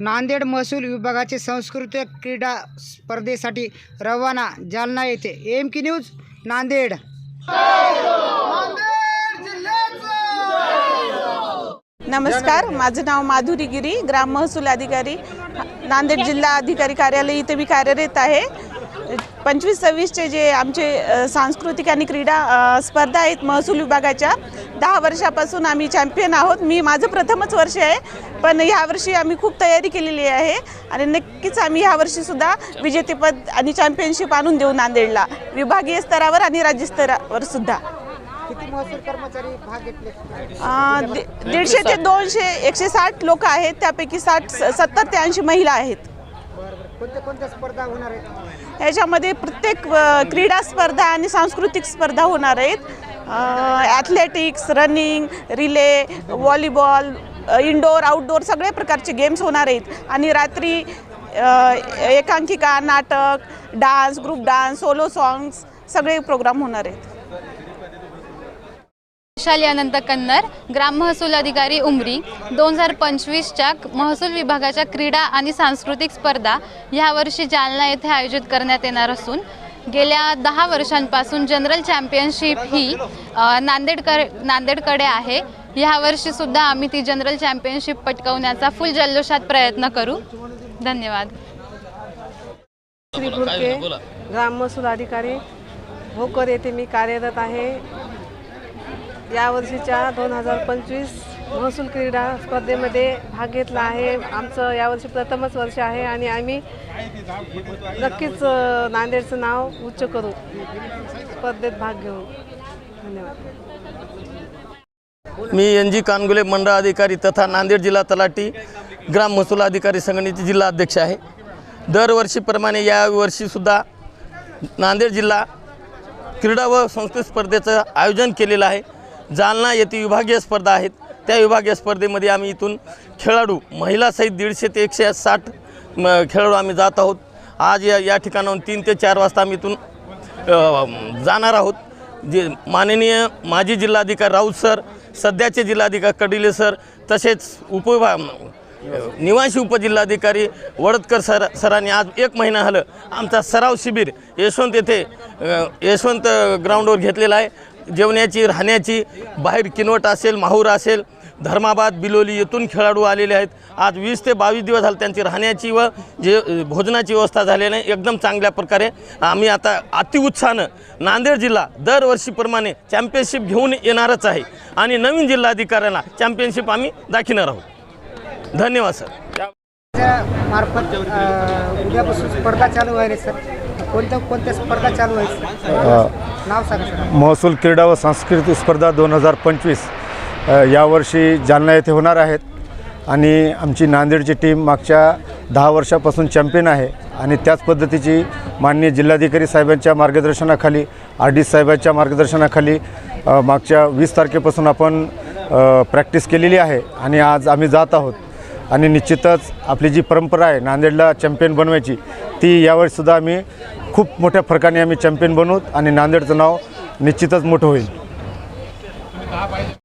नांदेड महसूल विभागाचे सांस्कृतिक क्रीडा स्पर्धेसाठी रवाना जालना येथे. एम की न्यूज नांदेड. नमस्कार माझं नाव माधुरी गिरी ग्राम महसूल अधिकारी नांदेड जिल्हा अधिकारी कार्यालय इथे मी कार्यरत आहे. पंचवीस सव्वीसचे जे आमचे सांस्कृतिक आणि क्रीडा स्पर्धा आहेत महसूल विभागाच्या दहा वर्षापासून आम्ही चॅम्पियन आहोत. मी माझं प्रथमच वर्ष आहे पण ह्यावर्षी आम्ही खूप तयारी केलेली आहे आणि नक्कीच आम्ही ह्यावर्षीसुद्धा विजेतेपद आणि चॅम्पियनशिप आणून देऊ नांदेडला. विभागीय स्तरावर आणि राज्य स्तरावर सुद्धा. दीडशे ते दोनशे एकशे साठ लोक आहेत. त्यापैकी साठ सत्तर ते ऐंशी महिला आहेत. कोणत्या कोणत्या स्पर्धा होणार आहेत? याच्यामध्ये प्रत्येक अ, क्रीडा स्पर्धा आणि सांस्कृतिक स्पर्धा होणार आहेत. Athletics running relay volleyball indoor outdoor सगळे प्रकारचे गेम्स होणार आहेत. आणि रात्री अ, एकांकिका नाटक dance group dance solo songs सगळे प्रोग्राम होणार आहेत. वैशाली अनंत कन्नर ग्राम महसूल अधिकारी उमरी दोन हजार पंचवीसच्या महसूल विभागाच्या क्रीडा आणि सांस्कृतिक स्पर्धा यावर्षी जालना येथे आयोजित करण्यात येणार असून गेल्या दहा वर्षांपासून जनरल चॅम्पियनशिप ही नांदेडकर नांदेडकडे आहे. ह्यावर्षी सुद्धा आम्ही ती जनरल चॅम्पियनशिप पटकावण्याचा फुल जल्लोषात प्रयत्न करू. धन्यवाद. श्री फुडके ग्राम महसूल अधिकारी भोकर येथे मी कार्यरत आहे. यावर्षीच्या दोन हजार पंचवीस महसूल क्रीडा स्पर्धेमध्ये भाग घेतला आहे. आमचं यावर्षी प्रथमच वर्ष आहे आणि आम्ही नक्कीच नांदेडचं नाव उच्च करू. स्पर्धेत भाग घेऊ. धन्यवाद. मी एन जी कानगुले मंडळ अधिकारी तथा नांदेड जिल्हा तलाठी ग्राम महसूल अधिकारी संघटनेचे जिल्हा अध्यक्ष आहे. दरवर्षीप्रमाणे या वर्षीसुद्धा नांदेड जिल्हा क्रीडा व संस्कृत स्पर्धेचं आयोजन केलेलं आहे. जालना येथे विभागीय स्पर्धा आहेत. त्या विभागीय स्पर्धेमध्ये आम्ही इथून खेळाडू महिलासहित दीडशे ते एकशे साठ खेळाडू आम्ही जात आहोत. आज या या ठिकाणाहून तीन ते चार वाजता आम्ही इथून जाणार आहोत. जे माननीय माजी जिल्हाधिकारी राऊत सर सध्याचे जिल्हाधिकारी कडिले सर तसेच उपविभा निवासी उपजिल्हाधिकारी वडदकर सर सरांनी आज एक महिना झालं आमचा सराव शिबिर यशवंत येथे यशवंत ग्राउंडवर घेतलेला आहे. जेवण्याची राहण्याची बाहेर किनवट असेल माहूर असेल धर्माबाद बिलोली येथून खेळाडू आलेले आहेत. आज वीस ते बावीस दिवस झाले त्यांची राहण्याची व जे भोजनाची व्यवस्था झालेली आहे एकदम चांगल्या प्रकारे. आम्ही आता अतिउत्साहानं नांदेड जिल्हा दरवर्षीप्रमाणे चॅम्पियनशिप घेऊन येणारच आहे. आणि नवीन जिल्हाधिकाऱ्यांना चॅम्पियनशिप आम्ही दाखविणार आहोत. धन्यवाद सर. मार्फत उद्यापासून स्पर्धा चालू आहे सर. कोणत्या कोणत्या स्पर्धा चालू आहेत? नाव सांगा महसूल क्रीडा व सांस्कृतिक स्पर्धा दोन हजार पंचवीस यावर्षी जालना येथे होणार आहेत. आणि आमची नांदेडची टीम मागच्या दहा वर्षापासून चॅम्पियन आहे. आणि त्याच पद्धतीची माननीय जिल्हाधिकारी साहेबांच्या मार्गदर्शनाखाली आर डी साहेबांच्या मार्गदर्शनाखाली मागच्या वीस तारखेपासून आपण प्रॅक्टिस केलेली आहे. आणि आज आम्ही जात आहोत. आणि निश्चितच आपली जी परंपरा आहे नांदेडला चॅम्पियन बनवायची ती यावेळीसुद्धा आम्ही खूप मोठ्या फरकाने आम्ही चॅम्पियन बनवू आणि नांदेडचं नाव निश्चितच मोठं होईल.